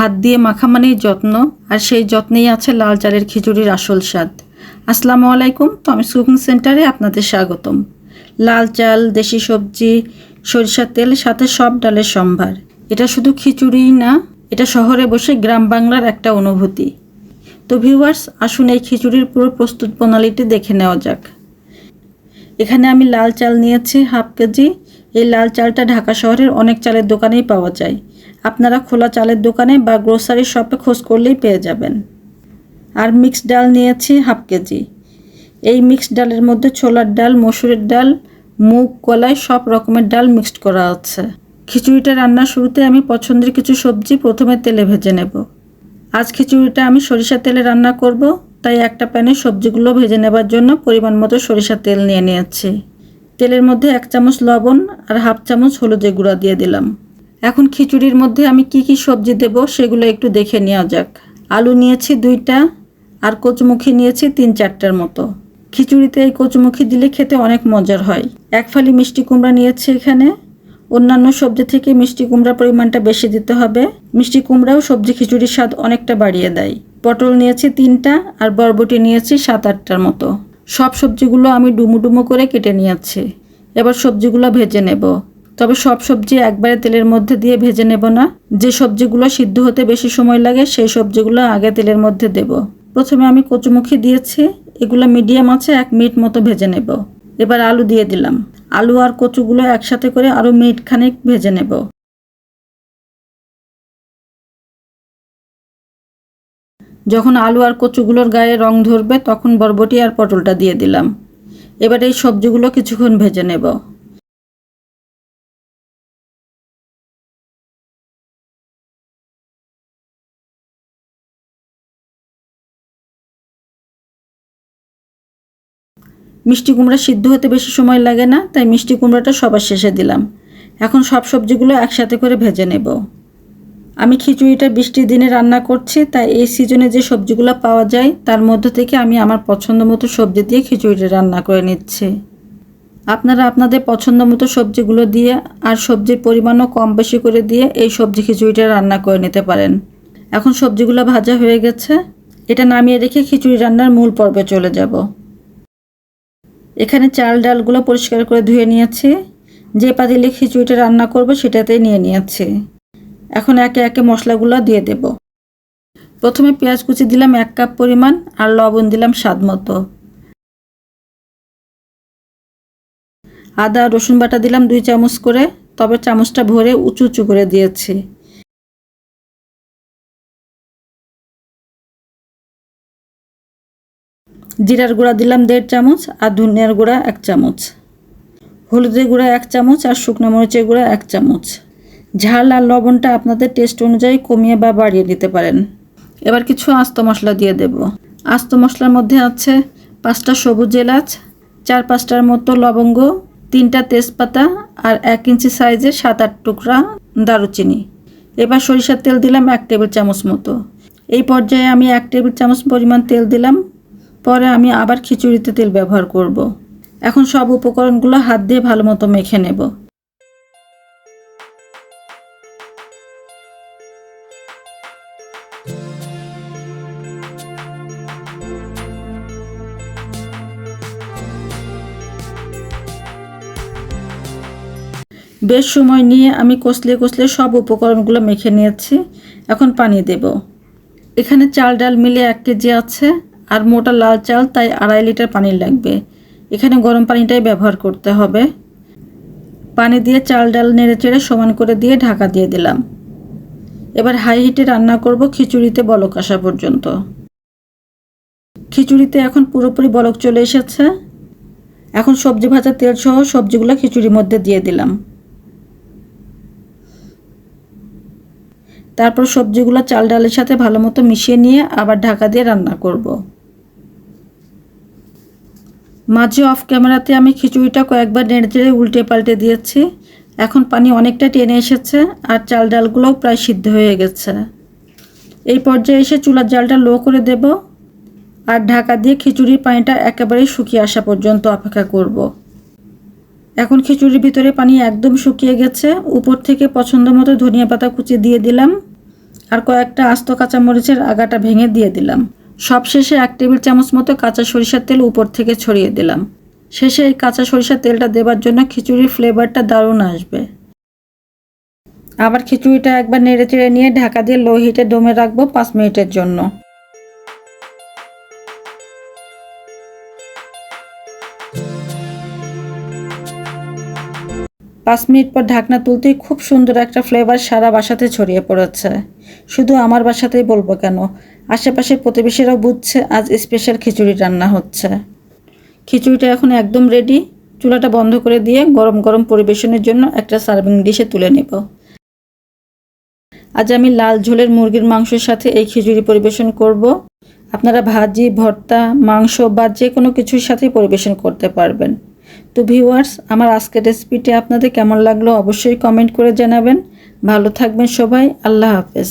হাত দিয়ে মাখা মানেই যত্ন, আর সেই যত্নেই আছে লাল চালের খিচুড়ির আসল স্বাদ। আসসালামু আলাইকুম টমিস কুকিং সেন্টারে আপনাদের স্বাগতম। লাল চাল, দেশি সবজি, সরিষার তেল, সাথে সব ডালের সম্ভার। এটা শুধু খিচুড়িই না, এটা শহরে বসে গ্রাম বাংলার একটা অনুভূতি। তো ভিউয়ার্স, আসুন এই খিচুড়ির পুরো প্রস্তুত প্রণালীটি দেখে নেওয়া যাক। এখানে আমি লাল চাল নিয়েছি হাফ কেজি। এই লাল চালটা ঢাকা শহরের অনেক চালের দোকানেই পাওয়া যায়। আপনারা খোলা চালের দোকানে বা গ্রোসারি শপে খোঁজ করলেই পেয়ে যাবেন। আর মিক্সড ডাল নিয়েছি হাফ কেজি। এই মিক্সড ডালের মধ্যে ছোলার ডাল, মসুরের ডাল, মুগ, কলাই সব রকমের ডাল মিক্সড করা আছে। খিচুড়িটা রান্নার শুরুতে আমি পছন্দের কিছু সবজি প্রথমে তেলে ভেজে নেব। আজ খিচুড়িটা আমি সরিষা তেলে রান্না করব, তাই একটা প্যানে সবজিগুলো ভেজে নেবার জন্য পরিমাণ মতো সরিষা তেল নিয়ে নিয়েছি। তেলের মধ্যে এক চামচ লবণ আর হাফ চামচ হলুদের গুঁড়া দিয়ে দিলাম। এখন খিচুড়ির মধ্যে আমি কি কি সবজি দেব সেগুলো একটু দেখে নেওয়া যাক। আলু নিয়েছি দুইটা আর কচুমুখী নিয়েছি তিন চারটার মতো। খিচুড়িতে এই কচুমুখী দিলে খেতে অনেক মজার হয়। এক ফালি মিষ্টি কুমড়া নিয়েছি এখানে। অন্যান্য সবজি থেকে মিষ্টি কুমড়ার পরিমাণটা বেশি দিতে হবে। মিষ্টি কুমড়াও সবজি খিচুড়ির স্বাদ অনেকটা বাড়িয়ে দেয়। পটল নিয়েছি তিনটা আর বরবটি নিয়েছি সাত আটটার মতো। সব সবজিগুলো আমি ডুমু ডুমু করে কেটে নিয়েছি। এবার সবজিগুলো ভেজে নেব। তবে সব সবজি একবারে তেলের মধ্যে দিয়ে ভেজে নেব না। যে সবজিগুলো সিদ্ধ হতে বেশি সময় লাগে, সেই সবজিগুলো আগে তেলের মধ্যে দেব। প্রথমে আমি কচুমুখী দিয়েছি, এগুলো মিডিয়াম আছে, এক মিনিট মতো ভেজে নেব। এবার আলু দিয়ে দিলাম। আলু আর কচুগুলো একসাথে করে আরও মিনিট খানিক ভেজে নেব। যখন আলু আর কচুগুলোর গায়ে রং ধরবে, তখন বরবটি আর পটলটা দিয়ে দিলাম। এবার এই সবজিগুলো কিছুক্ষণ ভেজে নেব। মিষ্টি কুমড়া সিদ্ধ হতে বেশি সময় লাগে না, তাই মিষ্টি কুমড়াটা সবার শেষে দিলাম। এখন সব সবজিগুলো একসাথে করে ভেজে নেব। আমি খিচুড়িটা বৃষ্টির দিনে রান্না করছি, তাই এই সিজনে যে সবজিগুলো পাওয়া যায়, তার মধ্যে থেকে আমি আমার পছন্দ মতো সবজি দিয়ে খিচুড়িটা রান্না করে নিচ্ছি। আপনারা আপনাদের পছন্দ মতো সবজিগুলো দিয়ে আর সবজির পরিমাণও কম বেশি করে দিয়ে এই সবজি খিচুড়িটা রান্না করে নিতে পারেন। এখন সবজিগুলো ভাজা হয়ে গেছে। এটা নামিয়ে রেখে খিচুড়ি রান্নার মূল পর্বে চলে যাব। এখানে চাল ডালগুলো পরিষ্কার করে ধুয়ে নিয়েছি। যে পাতিলে খিচুড়িটা রান্না করব সেটাতেই নিয়ে নিয়েছি। এখন একে একে মশলাগুলো দিয়ে দেব। প্রথমে পেঁয়াজ কুচি দিলাম এক কাপ পরিমাণ আর লবণ দিলাম স্বাদ মতো। আদা রসুন বাটা দিলাম দুই চামচ করে, তবে চামচটা ভরে উঁচু উঁচু করে দিয়েছি। জিরার গুঁড়া দিলাম দেড় চামচ আর ধনিয়ার গুঁড়া এক চামচ। হলুদের গুঁড়া এক চামচ আর শুকনো মরিচের গুঁড়া এক চামচ। ঝাল আর লবণটা আপনাদের টেস্ট অনুযায়ী কমিয়ে বা বাড়িয়ে দিতে পারেন। এবার কিছু আস্ত মশলা দিয়ে দেব। আস্ত মশলার মধ্যে আছে পাঁচটা সবুজ এলাচ, চার পাঁচটার মতো লবঙ্গ, তিনটা তেজপাতা আর এক ইঞ্চি সাইজের সাত আট টুকরা দারুচিনি। এবার সরিষার তেল দিলাম এক টেবিল চামচ মতো। এই পর্যায়ে আমি এক টেবিল চামচ পরিমাণ তেল দিলাম। পরে আমি আবার খিচুড়িতে তেল ব্যবহার করব। এখন সব উপকরণগুলো হাত দিয়ে ভালো মতো মেখে নেব। বেশ সময় নিয়ে আমি কষলে কষলে সব উপকরণগুলো মেখে নিয়েছি। এখন পানি দেব। এখানে চাল ডাল মিলে এক কেজি আছে। আর মোটা লাল চাল তাই আড়াই লিটার পানি লাগবে। এখানে গরম পানিটাই ব্যবহার করতে হবে। পানি দিয়ে চাল ডাল নেড়ে চেড়ে সমান করে দিয়ে ঢাকা দিয়ে দিলাম। এবার হাই হিটে রান্না করব খিচুড়িতে বলক আসা পর্যন্ত। খিচুড়িতে এখন পুরোপুরি বলক চলে এসেছে। এখন সবজি ভাজা তেল সহ সবজিগুলো খিচুড়ির মধ্যে দিয়ে দিলাম। তারপর সবজিগুলো চাল ডালের সাথে ভালো মতো মিশিয়ে নিয়ে আবার ঢাকা দিয়ে রান্না করব। মাঝে অফ ক্যামেরাতে আমি খিচুড়িটা কয়েকবার নেড়ে উল্টে পাল্টে দিয়েছি। এখন পানি অনেকটা টেনে এসেছে আর চাল ডালগুলোও প্রায় সিদ্ধ হয়ে গেছে। এই পর্যায়ে এসে চুলার জালটা লো করে দেব আর ঢাকা দিয়ে খিচুড়ির পানিটা একেবারেই শুকিয়ে আসা পর্যন্ত অপেক্ষা করব। এখন খিচুড়ির ভিতরে পানি একদম শুকিয়ে গেছে। উপর থেকে পছন্দ মতো ধনিয়া পাতা কুচি দিয়ে দিলাম আর কয়েকটা আস্ত কাঁচামরিচের আগাটা ভেঙে দিয়ে দিলাম। সবশেষে এক টেবিল চামচ মতো কাঁচা সরিষার তেল উপর থেকে ছড়িয়ে দিলাম। শেষে এই কাঁচা সরিষার তেলটা দেবার জন্য খিচুড়ির ফ্লেভারটা দারুণ আসবে। আবার খিচুড়িটা একবার নেড়ে চেড়ে নিয়ে ঢাকা দিয়ে লো হিটে দমে রাখব পাঁচ মিনিটের জন্য। পাঁচ মিনিট পর ঢাকনা তুলতেই খুব সুন্দর একটা ফ্লেভার সারা বাসাতে ছড়িয়ে পড়েছে। শুধু আমার বাসাতেই বলব কেন? আশেপাশের প্রতিবেশীরাও বুঝছে আজ স্পেশাল খিচুড়ি রান্না হচ্ছে। খিচুড়িটা এখন একদম রেডি চুলাটা বন্ধ করে দিয়ে গরম গরম পরিবেশনের জন্য একটা সার্ভিং ডিশে তুলে নেব। আজ আমি লাল ঝোলের মুরগির মাংসের সাথে এই খিচুড়ি পরিবেশন করব। আপনারা ভাজি, ভর্তা, মাংস বা যে কোনো কিছুর সাথে পরিবেশন করতে পারবেন। তো ভিউয়ার্স, আমার আজকের রেসিপিটি আপনাদের কেমন লাগল অবশ্যই কমেন্ট করে জানাবেন। ভালো থাকবেন সবাই, আল্লাহ হাফেজ।